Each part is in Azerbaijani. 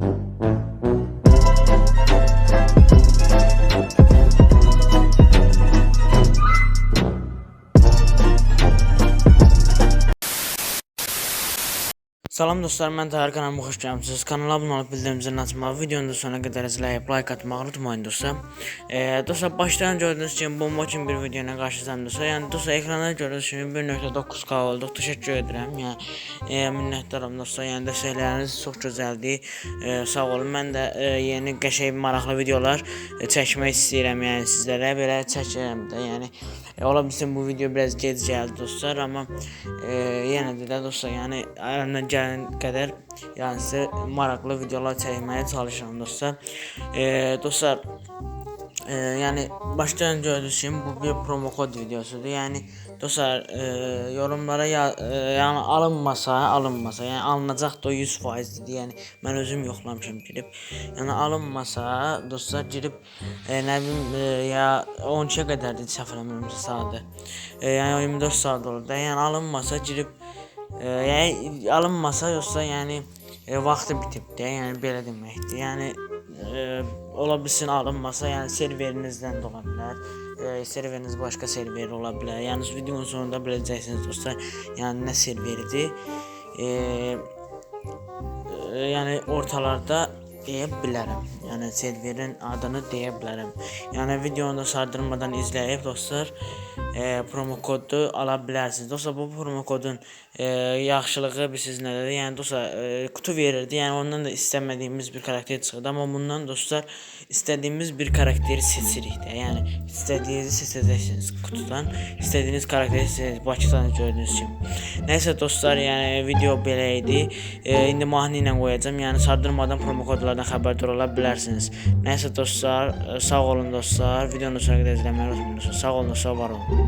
you Salam dostlar, mən Tahir kanalıma xoş gəlmisiniz. Kanala abunə olub bildirimlərini açmağı, videonu da sona qədər izləyib like atmağı unutmayın dostlar. Eee dostlar, başdan gördüyünüz kimi bomba kimi bir video ilə qarşınızdayım dostlar. Yəni dostlar, ekranda gördüyünüz kimi 1.9K olduq. Təşəkkür edirəm. Yəni e, minnətdaram dostlar. Yəni dəstəkləriniz çox gözəldir. E, sağ olun. Mən də e, yeni qəşəng maraqlı videolar e, çəkmək istəyirəm. Yəni sizlərə belə çəkirəm də. Yəni e, ola bilsin bu video biraz gec gəldi dostlar, amma e, yenə də, də dostlar, yəni əlimdən gələn qədər yəni sizə maraqlı videolar çəkməyə çalışıram dostlar. E, dostlar e, yəni başdan gördüyünüz kimi bu bir promo kod videosudur. Yəni dostlar e, yorumlara ya, e, yəni alınmasa, alınmasa, yəni alınacaq da o 100%dir. Yəni mən özüm yoxlamışam girib. Yəni alınmasa dostlar girib e, nə bilim e, ya 12-yə qədərdir səhv eləmirəmsə saatı. E, yəni 24 saat olur da. Yəni alınmasa girib e, yəni alınmasa yoxsa yəni e, vaxtı bitib də, yəni belə deməkdir. Yəni e, ola bilsin alınmasa, yəni serverinizdən də ola bilər. E, serveriniz başqa server ola bilər. Yəni videonun sonunda biləcəksiniz dostlar, yəni nə serveridir. E, e, yəni ortalarda deyə bilərəm. Yəni serverin adını deyə bilərəm. Yəni videonu da sardırmadan izləyib dostlar, e, promo kodu ala bilərsiniz. Dostlar bu promo kodun e, yaxşılığı bilirsiniz nədir? Yəni dostlar e, kutu verirdi. Yəni ondan da istəmədiyimiz bir karakter çıxırdı. Amma bundan dostlar istədiyimiz bir karakteri seçirik də. Yəni istədiyinizi seçəcəksiniz kutudan. İstədiyiniz karakteri seçəcəksiniz. Bakıdan gördüyünüz kimi. Nəysə dostlar, yəni video belə idi. E, indi mahnı ilə qoyacağam. Yəni sardırmadan promo kodlardan xəbərdar ola bilərsiniz. Nəysə dostlar, e, sağ olun dostlar. Videonu sonuna qədər izləməyi unutmayın dostlar. Sağ olun dostlar, var olun.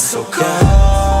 So cold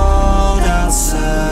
coração.